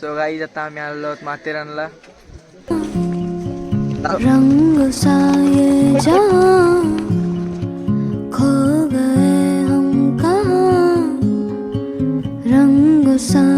So guys आता आम्ही आलो माथेरानला रंग साये जा sun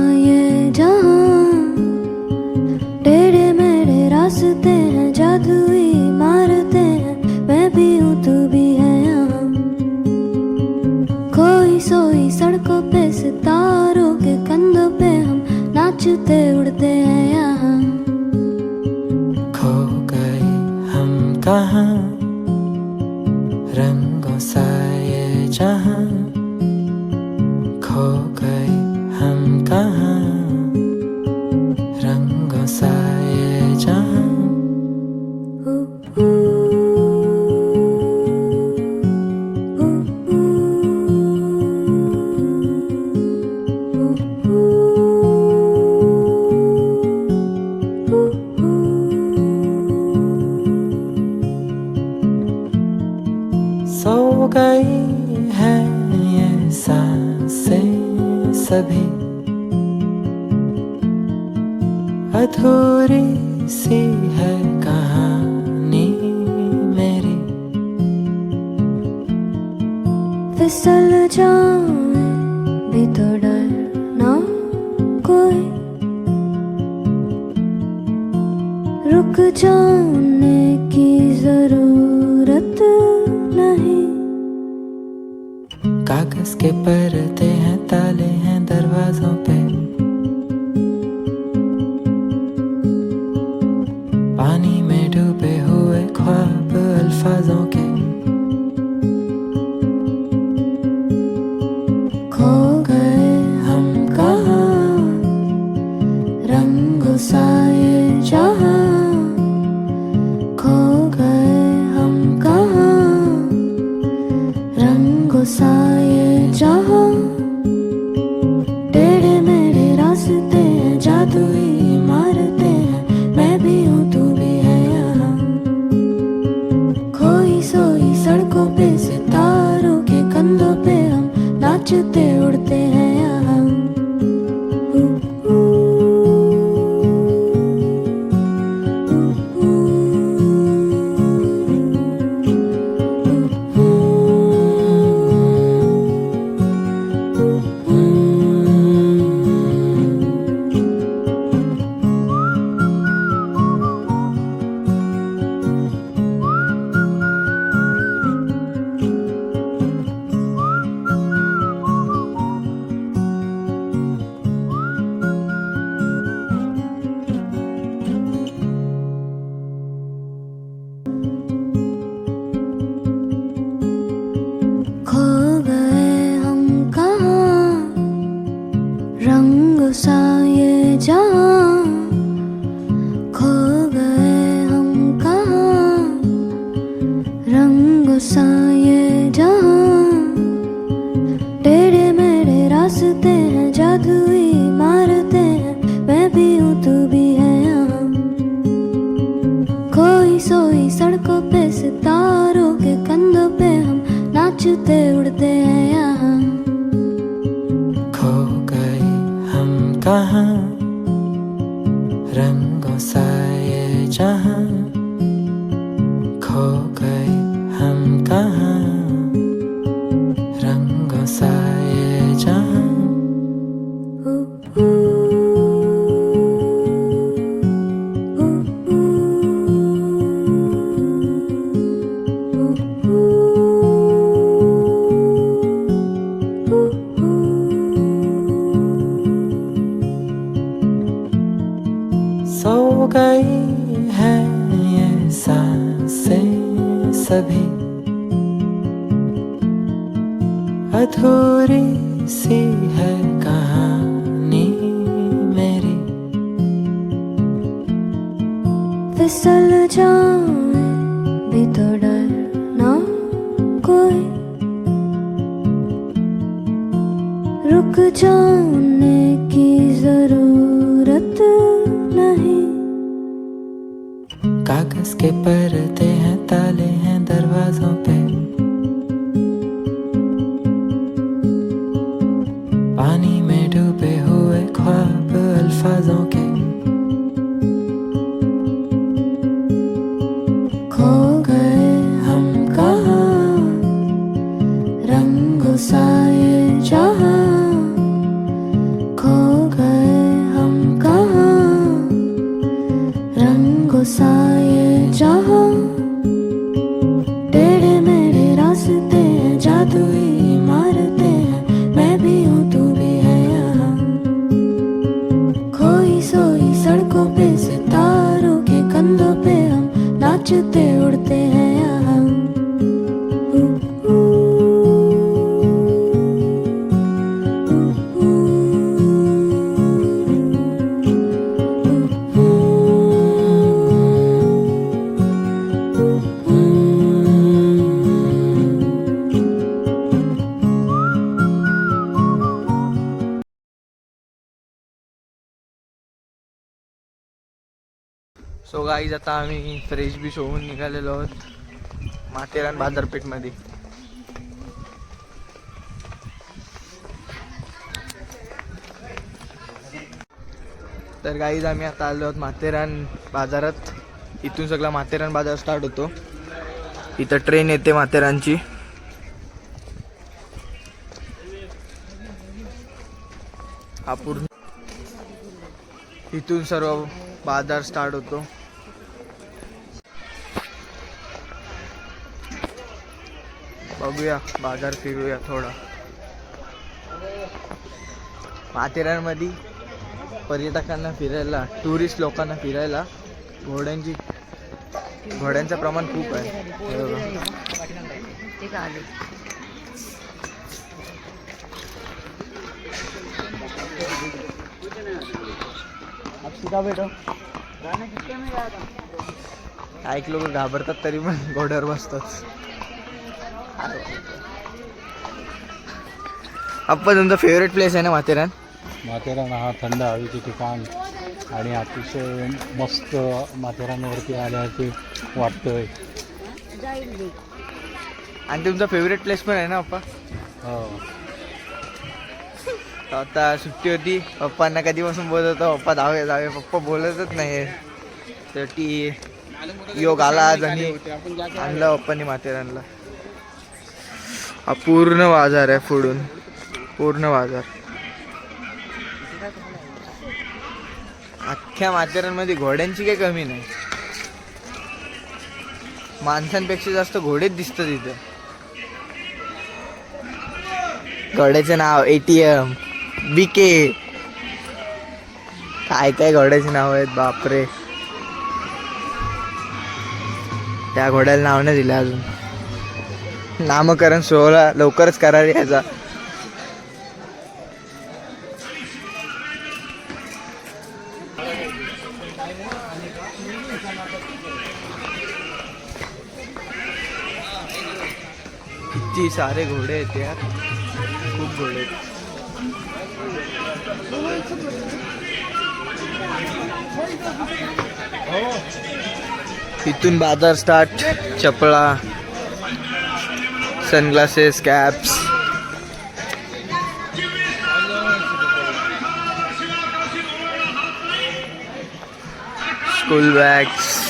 नाचते उड़ते हैं। अधूरी सी है कहानी मेरी। फिसल जाऊं सो गाईज आता आम्ही फ्रेश बीश होऊन निघालेलो आहोत. माथेरान बाजारपेठमध्ये. तर गाईज आम्ही आता आलो आहोत माथेरान बाजारात. इथून सगळा माथेरान बाजार स्टार्ट होतो. इथं ट्रेन येते माथेरानची. हा पूर्ण इथून सर्व बाजार स्टार्ट होतो. बघूया बाजार फिरूया थोडा. माथेरानमध्ये पर्यटकांना फिरायला टुरिस्ट लोकांना फिरायला घोड्यांची घोड्यांचं प्रमाण खूप आहे. ऐकलो घाबरतात तरी पण घोड्यावर बसतात. अप्पा तुमचा फेवरेट प्लेस आहे ना माथेरान? माथेरान हा थंड हवेचे ठिकाण आणि अतिशय मस्त माथेरानवरती आल्याचे वाटतंय. आणि तुमचा फेवरेट प्लेस पण आहे ना अप्पा हो. आता सुट्टी होती पप्पांना कधीपासून बोलत होतो पप्पा जाऊया जाऊया पप्पा बोलतच नाही तर ती योग आला आज आणि आणलं पप्पांनी माथेरानला. हा पूर्ण बाजार आहे फोडून. पूर्ण बाजार अख्ख्या माथेरानमध्ये घोड्यांची काही कमी नाही. माणसांपेक्षा जास्त घोडेच दिसतात इथं. घोड्याचं नाव एटीएम बीके काय काय घोड्याचे नाव आहेत बापरे. त्या घोड्याला नाव नाही दिलं अजून. नामकरण सोहळा लवकरच करार याचा किती सारे घोडे आहेत यार. खूप घोडे आहेत. इथून बाजार स्टार्ट चपळा. sunglasses, caps. School bags.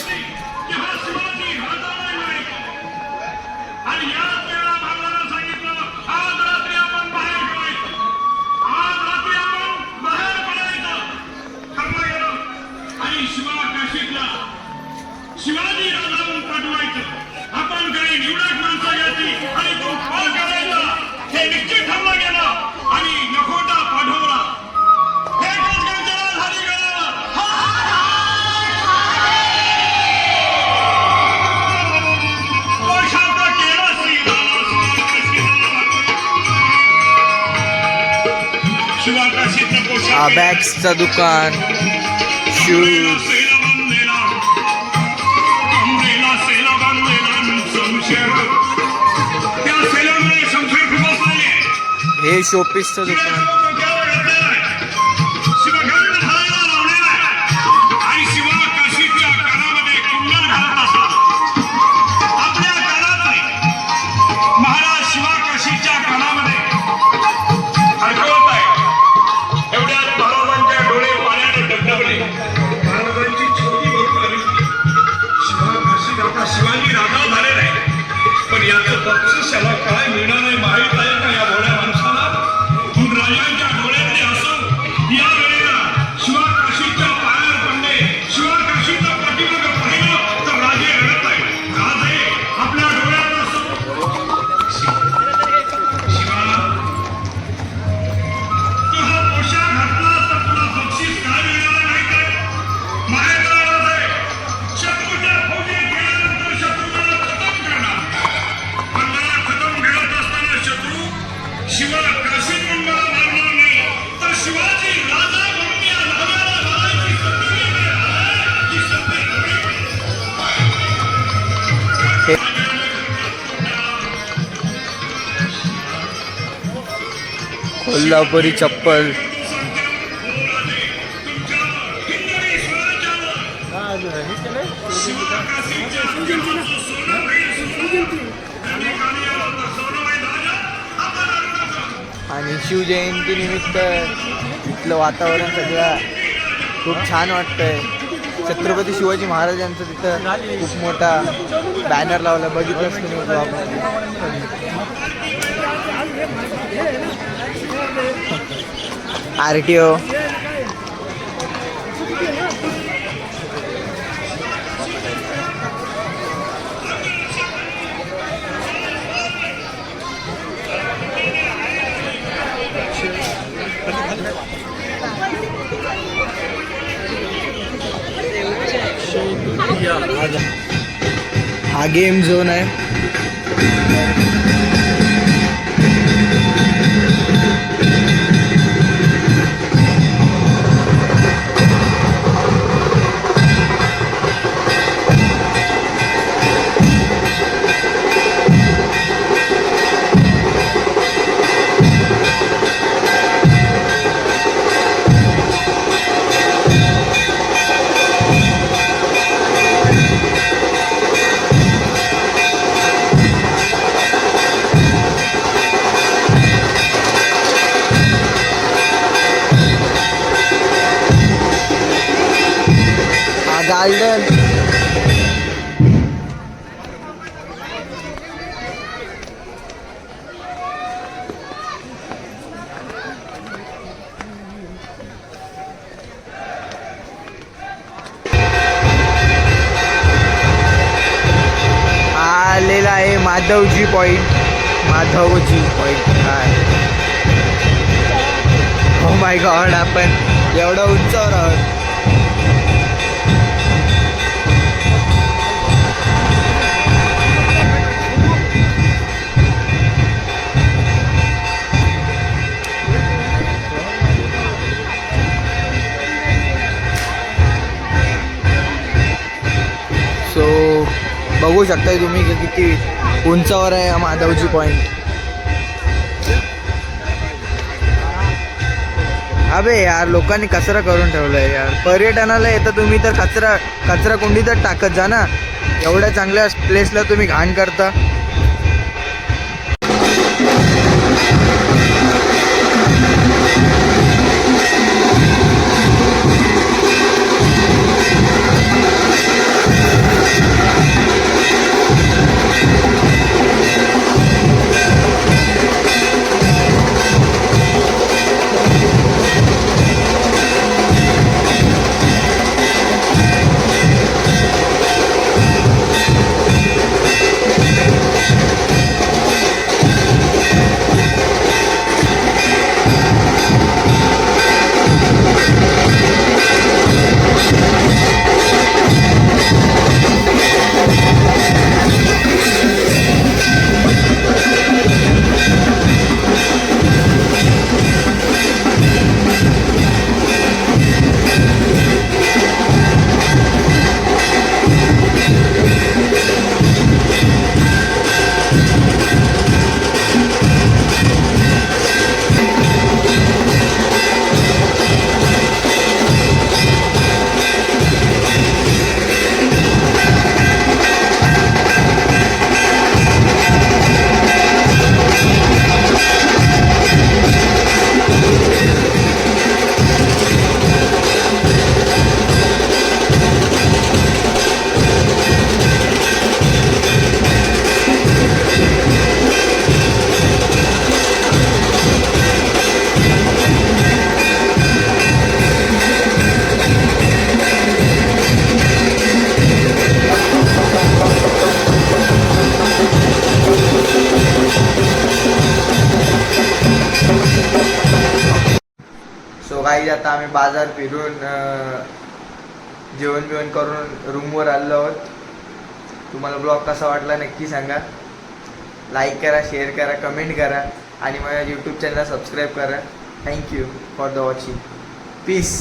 बॅग्सचं दुकान. शूज हे शोपीसचं दुकान. कोल्हापुरी चप्पल. आणि शिवजयंती निमित्त इथलं वातावरण सगळं खूप छान वाटतंय. छत्रपती शिवाजी महाराजांचं तिथं खूप मोठा बॅनर लावला. बघितलंच तुम्ही आर टी ओ हा गेम झोन आहे. हा गार्डन हा आलेला आहे माधवजी पॉइंट माधवजी पॉइंट काय हो माय गॉड आपण एवढं उंचावर आहोत बघू शकताय तुम्ही की किती उंचावर आहे माधवजी पॉईंट अबे यार लोकांनी कचरा करून ठेवलाय यार. पर्यटनाला येतं तुम्ही तर कचरा कचरा कुंडीतच टाकत जा ना. एवढ्या चांगल्या प्लेसला तुम्ही घाण करता. आता आम्ही बाजार फिरून जेवण बिवण करून रूमवर आलो आहोत. तुम्हाला ब्लॉग कसा वाटला नक्की सांगा. लाईक करा शेअर करा कमेंट करा आणि माझ्या यूट्यूब चॅनल सबस्क्राईब करा. Thank you for the watching peace